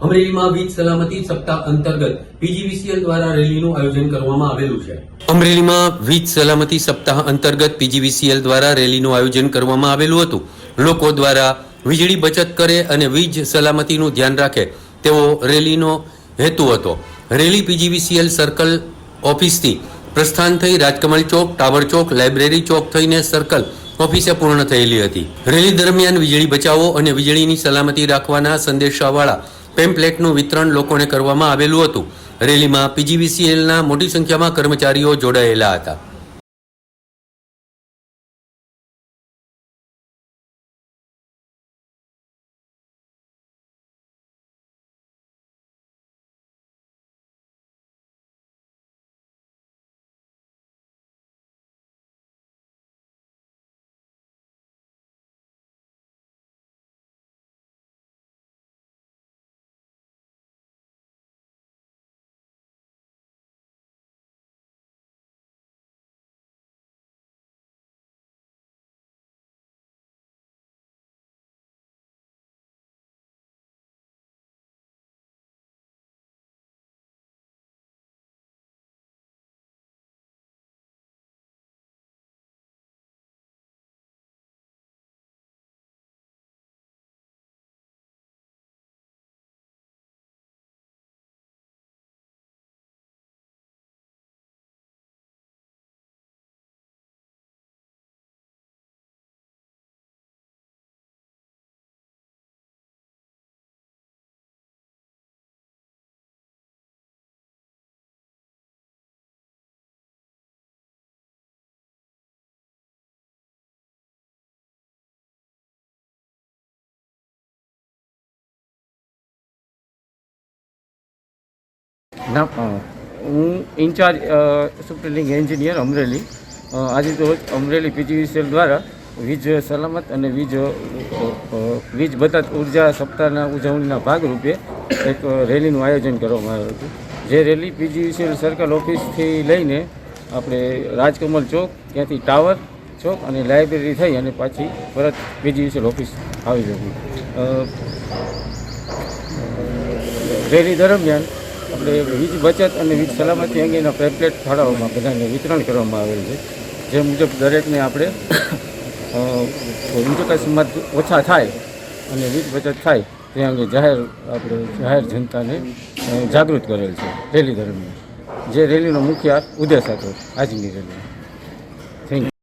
અમરેલીમાં વીજ સલામતી સપ્તાહ અંતર્ગત પીજીવીસીએલ દ્વારા રેલીનું આયોજન કરવામાં આવેલું છે. અમરેલીમાં વીજ સલામતી સપ્તાહ અંતર્ગત પીજીવીસીએલ દ્વારા રેલીનું આયોજન કરવામાં આવેલું હતું. લોકો દ્વારા વીજળી બચત કરે અને વીજ સલામતીનું ધ્યાન રાખે તેવો રેલીનો હેતુ હતો. રેલી પીજીવીસીએલ સર્કલ ઓફિસથી પ્રસ્થાન થઈ રાજકમલ ચોક, ટાવર ચોક, લાઇબ્રેરી ચોક થઈને સર્કલ ઓફિસે પૂર્ણ થયેલી હતી. રેલી દરમિયાન વીજળી બચાવો અને વીજળીની સલામતી રાખવાના સંદેશાવાળા પેમ્પલેટનું વિતરણ લોકોને કરવામાં આવેલું હતું. રેલીમાં પીજીવીસીએલના મોટી સંખ્યામાં કર્મચારીઓ જોડાયેલા હતા. હું ઇન્ચાર્જ સુપ્રિન્ટિંગ એન્જિનિયર અમરેલી. આજે રોજ અમરેલી પીજીવીસીએલ દ્વારા વીજ સલામત અને વીજ વીજ બચત ઊર્જા સપ્તાહના ઉજવણીના ભાગરૂપે એક રેલીનું આયોજન કરવામાં આવ્યું હતું. જે રેલી પીજીવીસીએલ સર્કલ ઓફિસથી લઈને આપણે રાજકમલ ચોક, ત્યાંથી ટાવર ચોક અને લાઇબ્રેરી થઈ અને પાછી પરત પીજીવીસીએલ ઓફિસ આવી જતી રેલી દરમિયાન આપણે વીજ બચત અને વીજ સલામતી અંગેના પેમ્પલેટ ફાળવવામાં બધાને વિતરણ કરવામાં આવેલ છે. જે મુજબ દરેકને આપણે ઇન્ટરકાસ્ટમાં ઓછા થાય અને વીજ બચત થાય તે અંગે જાહેર, આપણે જાહેર જનતાને જાગૃત કરેલ છે રેલી દરમિયાન. જે રેલીનો મુખ્ય ઉદ્દેશ હતો. આજની રેલી. Thank you